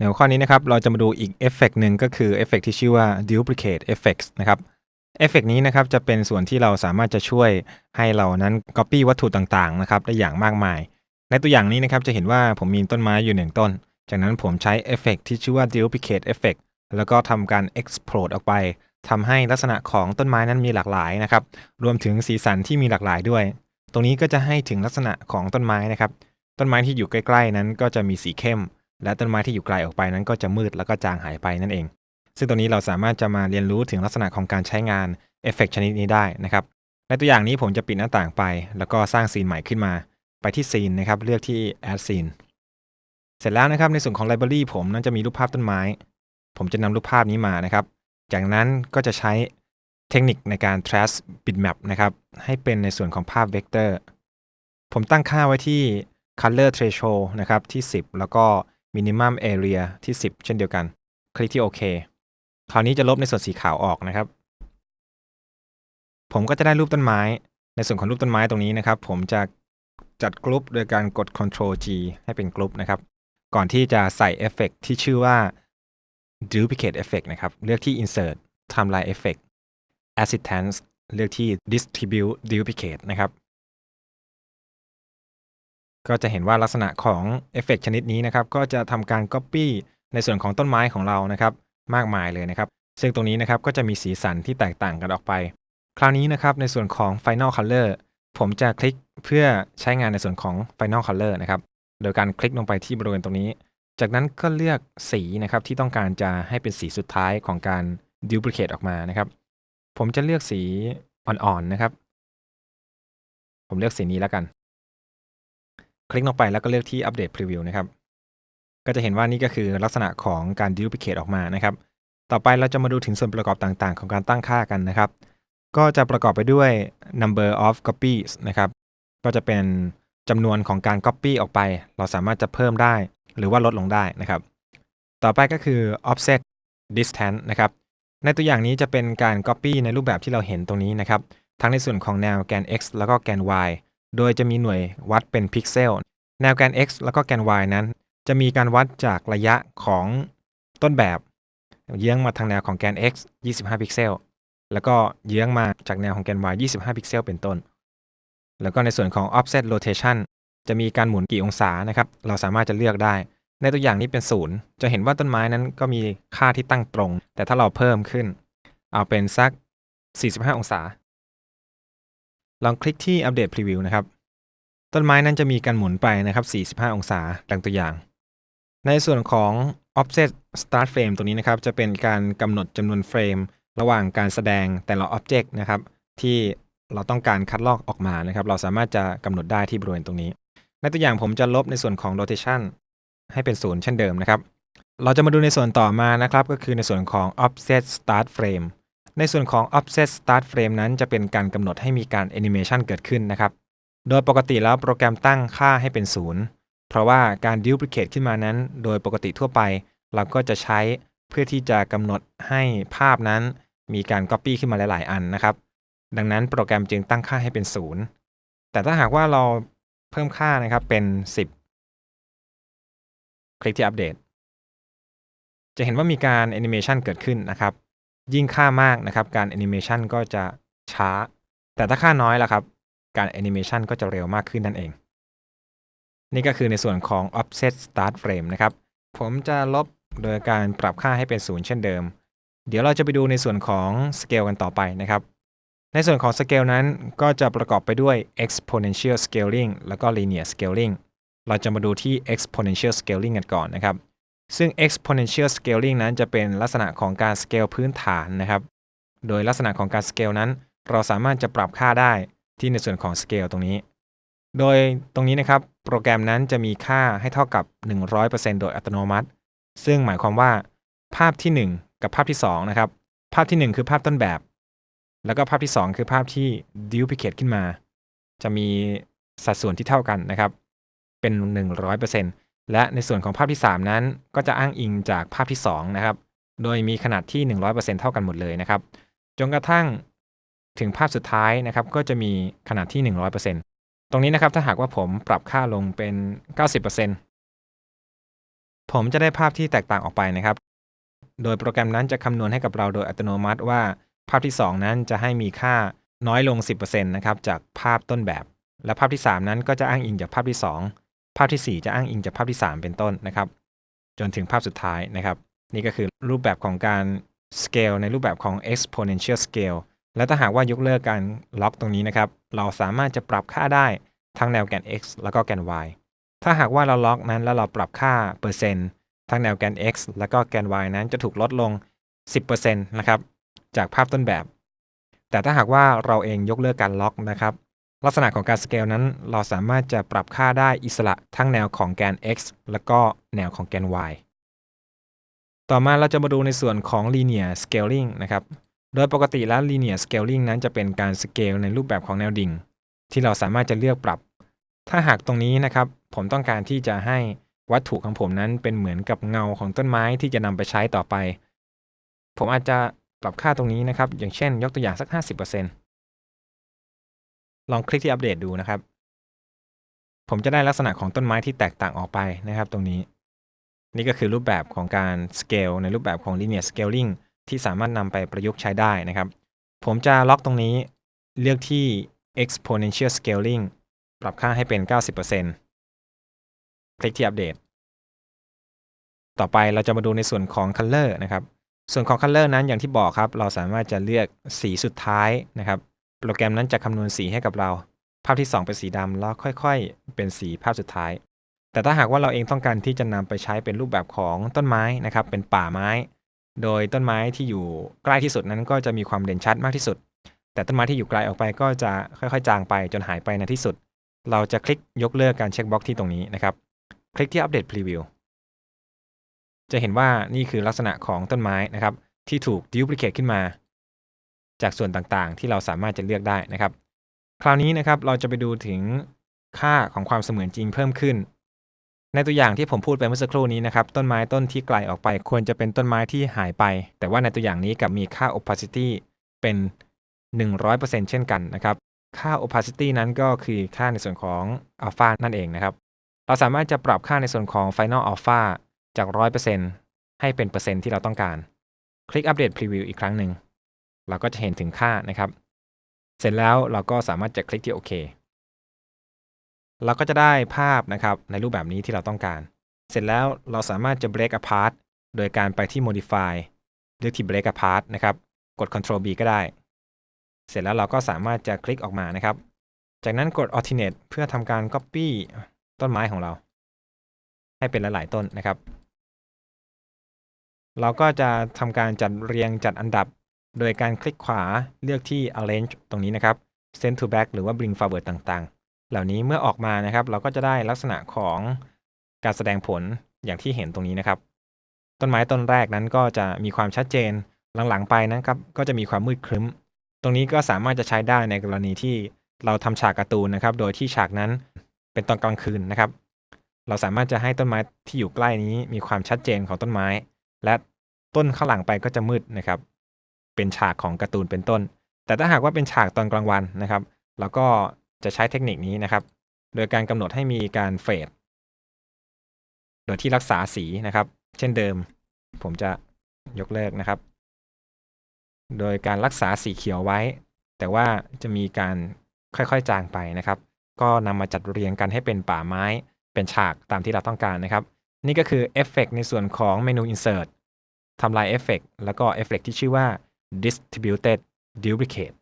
ในหัวข้อนี้นะครับเราจะมาดูอีกเอฟเฟกต์หนึ่งก็คือเอฟเฟกต์ที่ชื่อว่า duplicate effects นะครับเอฟเฟกต์นี้นะครับจะเป็นส่วนที่เราสามารถจะช่วยให้เรานั้น copy วัตถุต่างๆนะครับได้อย่างมากมาย ในตัวอย่างนี้นะครับจะเห็นว่าผมมีต้นไม้อยู่หนึ่งต้น จากนั้นผมใช้เอฟเฟกต์ที่ชื่อว่า duplicate effect แล้วก็ทำการ explode ออกไปทำให้ลักษณะของต้นไม้นั้นมีหลากหลายนะครับรวมถึงสีสันที่มีหลากหลายด้วย ตรงนี้ก็จะให้ถึงลักษณะของต้นไม้นะครับต้นไม้ที่อยู่ใกล้ ๆ นั้นก็จะมีสีเข้ม และต้นไม้ที่อยู่ไกลออกไปนั้นก็จะมืดแล้วก็จางหายไปนั่นเอง ซึ่งตรงนี้เราสามารถจะมาเรียนรู้ถึงลักษณะของการใช้งานเอฟเฟกชนิดนี้ได้นะครับ ในตัวอย่างนี้ผมจะปิดหน้าต่างไป แล้วก็สร้างซีนใหม่ขึ้นมา ไปที่ซีนนะครับ เลือกที่ add scene เสร็จแล้วนะครับในส่วนของ library ผมนั้นจะมีรูปภาพต้นไม้ ผมจะนำรูปภาพนี้มานะครับ จากนั้นก็จะใช้เทคนิคในการ trace bitmap นะครับให้เป็นในส่วนของภาพเวกเตอร์ ผมตั้งค่าไว้ที่ color threshold นะครับที่ 10 แล้วก็ minimum area ที่ 10 เช่นเดียวกัน คลิกที่โอเคคราวนี้จะลบในส่วนสีขาวออกนะครับ ผมก็จะได้รูปต้นไม้ ในส่วนของรูปต้นไม้ตรงนี้นะครับ ผมจะจัดกรุ๊ปโดยการกด Ctrl G ให้เป็นกรุ๊ปนะครับ ก่อนที่จะใส่เอฟเฟกที่ชื่อว่า duplicate effect นะครับ เลือกที่ insert timeline effect assistance เลือกที่ distribute duplicate นะครับ ก็จะเห็นว่าลักษณะของเอฟเฟกชนิดนี้นะครับ ก็จะทำการ Copy ในส่วนของต้นไม้ของเรานะครับ มากมายเลยนะครับ ซึ่งตรงนี้นะครับก็จะมีสีสันที่แตกต่างกันออกไป คราวนี้นะครับในส่วนของ Final Color ผมจะคลิกเพื่อใช้งานในส่วนของ Final Color นะครับ โดยการคลิกลงไปที่บริเวณตรงนี้ จากนั้นก็เลือกสีนะครับที่ต้องการจะให้เป็นสีสุดท้ายของการ duplicate ออกมานะครับ ผมจะเลือกสีอ่อนๆนะครับ ผมเลือกสีนี้แล้วกัน คลิกลงไปแล้วก็เลือกที่ Update Preview นะครับ ก็จะเห็นว่านี่ก็คือลักษณะของการ duplicate ออกมานะครับ ต่อไปเราจะมาดูถึงส่วนประกอบต่างๆ ของการตั้งค่ากันนะครับ ก็จะประกอบไปด้วย number of copies นะครับ ก็จะเป็นจำนวนของการ copy ออกไป เราสามารถจะเพิ่มได้ หรือว่าลดลงได้นะครับ ต่อไปก็คือ offset distance นะครับ ในตัวอย่างนี้จะเป็นการ copy ในรูปแบบที่เราเห็นตรงนี้นะครับ ทั้งในส่วนของแนวแกน x แล้วก็แกน y โดยจะมีหน่วยวัดเป็นพิกเซล แนวแกน x แล้วก็แกน y นั้น จะมีการวัดจากระยะของต้นแบบ เยื้องมาทางแนวของแกน x 25 พิกเซล แล้วก็เยื้องมาจากแนวของแกน y 25 พิกเซลเป็นต้น แล้วก็ในส่วนของ offset rotation จะมีการหมุนกี่องศานะครับ เราสามารถจะเลือกได้ ในตัวอย่างนี้เป็นศูนย์จะเห็นว่าต้นไม้นั้นก็มีค่าที่ตั้งตรง แต่ถ้าเราเพิ่มขึ้น เอาเป็นสัก 45 องศา ลองคลิกที่ Update Preview นะครับ ต้นไม้นั้นจะมีการหมุนไปนะครับ 45 องศาดังตัวอย่าง ในส่วนของ Offset Start Frame ตัวนี้นะครับ จะเป็นการกำหนดจำนวนเฟรม ระหว่างการแสดงแต่ละ Object นะครับ ที่เราต้องการคัดลอกออกมานะครับ เราสามารถจะกำหนดได้ที่บริเวณตรงนี้ ในตัวอย่างผมจะลบในส่วนของ Rotation ให้เป็นศูนย์เช่นเดิมนะครับ เราจะมาดูในส่วนต่อมานะครับ ก็คือในส่วนของ Offset Start Frame ในส่วนของ Offset Start Frame นั้นจะเป็นการกำหนดให้มีการ Animation เกิดขึ้นนะครับ โดยปกติแล้วโปรแกรมตั้งค่าให้เป็นศูนย์เพราะว่าการ duplicate ขึ้นมานั้น โดยปกติทั่วไป เราก็จะใช้เพื่อที่จะกำหนดให้ภาพนั้นมีการ copy ขึ้นมาหลาย ๆ อันนะครับ ดังนั้นโปรแกรมจึงตั้งค่าให้เป็นศูนย์แต่ถ้าหากว่าเราเพิ่มค่านะครับเป็น 10 คลิกที่อัปเดต จะเห็นว่ามีการ Animation เกิดขึ้นนะครับ ยิ่งค่ามากนะครับ การ Animation ก็จะช้า แต่ถ้าค่าน้อยล่ะครับ การ Animation ก็จะเร็วมากขึ้นนั่นเอง นี่ก็คือในส่วนของ Offset Start Frame นะครับ ผมจะลบโดยการปรับค่าให้เป็นศูนย์เช่นเดิม เดี๋ยวเราจะไปดูในส่วนของ Scale กันต่อไปนะครับในส่วนของ Scale นั้นก็จะประกอบไปด้วย Exponential Scaling แล้วก็ Linear Scaling เราจะมาดูที่ Exponential Scaling กันก่อนนะครับ ซึ่ง exponential scaling นั้นจะเป็นลักษณะของการ scale พื้นฐานนะครับ โดยลักษณะของการ scale นั้น เราสามารถจะปรับค่าได้ที่ในส่วนของ scale ตรงนี้ โดยตรงนี้นะครับโปรแกรมนั้นจะมีค่าให้เท่ากับ 100%โดยอัตโนมัติ ซึ่งหมายความว่า ภาพที่ 1 กับภาพที่2นะครับ ภาพที่ 1 คือภาพต้นแบบ แล้วก็ภาพที่ 2 คือภาพที่ duplicate ขึ้นมา จะมีสัดส่วนที่เท่ากันนะครับ เป็น 100% และในส่วนของภาพที่ 3 นั้น ก็จะอ้างอิงจากภาพที่2นะครับ โดยมีขนาดที่ 100%เท่ากันหมดเลยนะครับ จนกระทั่งถึงภาพสุดท้ายนะครับ ก็จะมีขนาดที่ 100%ตรงนี้นะครับ ถ้าหากว่าผมปรับค่าลงเป็น 90%ผมจะได้ภาพที่แตกต่างออกไปนะครับ โดยโปรแกรมนั้นจะคำนวณให้กับเราโดยอัตโนมัติว่าภาพที่ 2 นั้นจะให้มีค่าน้อยลง 10%นะครับ จากภาพต้นแบบ และภาพที่ 3 นั้นก็จะอ้างอิงจากภาพที่ 2 ภาพทีสี่ 4 จะอ้างอิงจากภาพที่ 3 เป็นต้นนะครับ จนถึงภาพสุดท้ายนะครับ นี่ก็คือรูปแบบของการ scale ในรูปแบบของ exponential scale และถ้าหากว่ายกเลิกการล็อกตรงนี้นะครับ เราสามารถจะปรับค่าได้ทั้งแนวแกน x แล้วก็แกน y ถ้าหากว่าเราล็อกนั้นแล้วเราปรับค่าเปอร์เซ็นต์ทั้งแนวแกน x แล้วก็แกน y นั้นจะถูกลดลง 10%นะครับ จากภาพต้นแบบ แต่ถ้าหากว่าเราเองยกเลิกการล็อกนะครับ ลักษณะของการสเกลนั้น เราสามารถจะปรับค่าได้อิสระทั้งแนวของแกน x แล้วก็แนวของแกน y ต่อมาเราจะมาดูในส่วนของ linear scaling นะครับ โดยปกติแล้ว linear scaling นั้นจะเป็นการสเกลในรูปแบบของแนวดิ่ง ที่เราสามารถจะเลือกปรับ ถ้าหากตรงนี้นะครับ ผมต้องการที่จะให้วัตถุของผมนั้นเป็นเหมือนกับเงาของต้นไม้ที่จะนำไปใช้ต่อไป ผมอาจจะปรับค่าตรงนี้นะครับ อย่างเช่น ยกตัวอย่างสัก 50% ลองคลิกที่อัปเดตดูนะครับ ผมจะได้ลักษณะของต้นไม้ที่แตกต่างออกไปนะครับ ตรงนี้ นี่ก็คือรูปแบบของการ scale ในรูปแบบของ linear scaling ที่สามารถนำไปประยุกต์ใช้ได้นะครับ ผมจะล็อกตรงนี้เลือกที่ exponential scaling ปรับค่าให้เป็น 90%คลิกที่อัปเดต ต่อไปเราจะมาดูในส่วนของ color นะครับ ส่วนของ color นั้นอย่างที่บอกครับ เราสามารถจะเลือกสีสุดท้ายนะครับ โปรแกรมนั้นจะคำนวณสีให้กับเรา ภาพที่ 2 เป็นสีดำแล้วค่อยๆ เป็นสีภาพสุดท้าย แต่ถ้าหากว่าเราเองต้องการที่จะนำไปใช้เป็นรูปแบบของต้นไม้นะครับ เป็นป่าไม้ โดยต้นไม้ที่อยู่ใกล้ที่สุดนั้นก็จะมีความเด่นชัดมากที่สุด แต่ต้นไม้ที่อยู่ไกลออกไปก็จะค่อยๆ จางไปจนหายไปในที่สุด เราจะคลิกยกเลิกการเช็คบล็อกที่ตรงนี้นะครับ คลิกที่อัปเดตพรีวิวจะเห็นว่านี่คือลักษณะของต้นไม้นะครับที่ถูกดิวพลิเคทขึ้นมา จากส่วนต่างๆ ที่เราสามารถจะเลือกได้นะครับ คราวนี้นะครับเราจะไปดูถึงค่าของความเสมือนจริงเพิ่มขึ้น ในตัวอย่างที่ผมพูดไปเมื่อสักครู่นี้นะครับ ต้นไม้ต้นที่ไกลออกไปควรจะเป็นต้นไม้ที่หายไป แต่ว่าในตัวอย่างนี้กับมีค่า opacity เป็น 100%เช่นกันนะครับ ค่า opacity นั้นก็คือค่าในส่วนของ alpha นั่นเองนะครับ เราสามารถจะปรับค่าในส่วนของ final alpha จาก 100%ให้เป็นเปอร์เซ็นต์ที่เราต้องการ คลิกอัปเดตพรีวิวอีกครั้งหนึ่ง เราก็จะเห็นถึงค่านะครับ เสร็จแล้วเราก็สามารถจะคลิกที่โอเคเราก็จะได้ภาพนะครับในรูปแบบนี้ที่เราต้องการ เสร็จแล้วเราสามารถจะ break apart โดยการไปที่ modify เลือกที่ break apart นะครับ กด Ctrl B ก็ได้ เสร็จแล้วเราก็สามารถจะคลิกออกมานะครับ จากนั้นกด alternate เพื่อทำการ copy ต้นไม้ของเรา ให้เป็นหลาย ๆ ต้นนะครับ เราก็จะทำการจัดเรียงจัดอันดับ โดยการคลิกขวาเลือกที่ arrange ตรงนี้นะครับ send to back หรือว่า bring forward ต่างๆ เหล่านี้เมื่อออกมานะครับ เราก็จะได้ลักษณะของการแสดงผลอย่างที่เห็นตรงนี้นะครับ ต้นไม้ต้นแรกนั้นก็จะมีความชัดเจนหลังๆไปนะครับ ก็จะมีความมืดครึ้ม ตรงนี้ก็สามารถจะใช้ได้ในกรณีที่เราทำฉากการ์ตูนนะครับ โดยที่ฉากนั้นเป็นตอนกลางคืนนะครับ เราสามารถจะให้ต้นไม้ที่อยู่ใกล้นี้มีความชัดเจนของต้นไม้ และต้นข้างหลังไปก็จะมืดนะครับ เป็นฉากของการ์ตูนเป็นต้น แต่ถ้าหากว่าเป็นฉากตอนกลางวันนะครับเราก็จะใช้เทคนิคนี้นะครับ โดยการกำหนดให้มีการเฟดโดยที่รักษาสีนะครับ เช่นเดิม ผมจะยกเลิกนะครับ โดยการรักษาสีเขียวไว้ แต่ว่าจะมีการค่อยๆจางไปนะครับ ก็นำมาจัดเรียงกันให้เป็นป่าไม้ เป็นฉากตามที่เราต้องการนะครับ นี่ก็คือเอฟเฟกในส่วนของเมนู Insert ทำลายเอฟเฟกแล้วก็เอฟเฟกที่ชื่อว่า Distributed Duplicate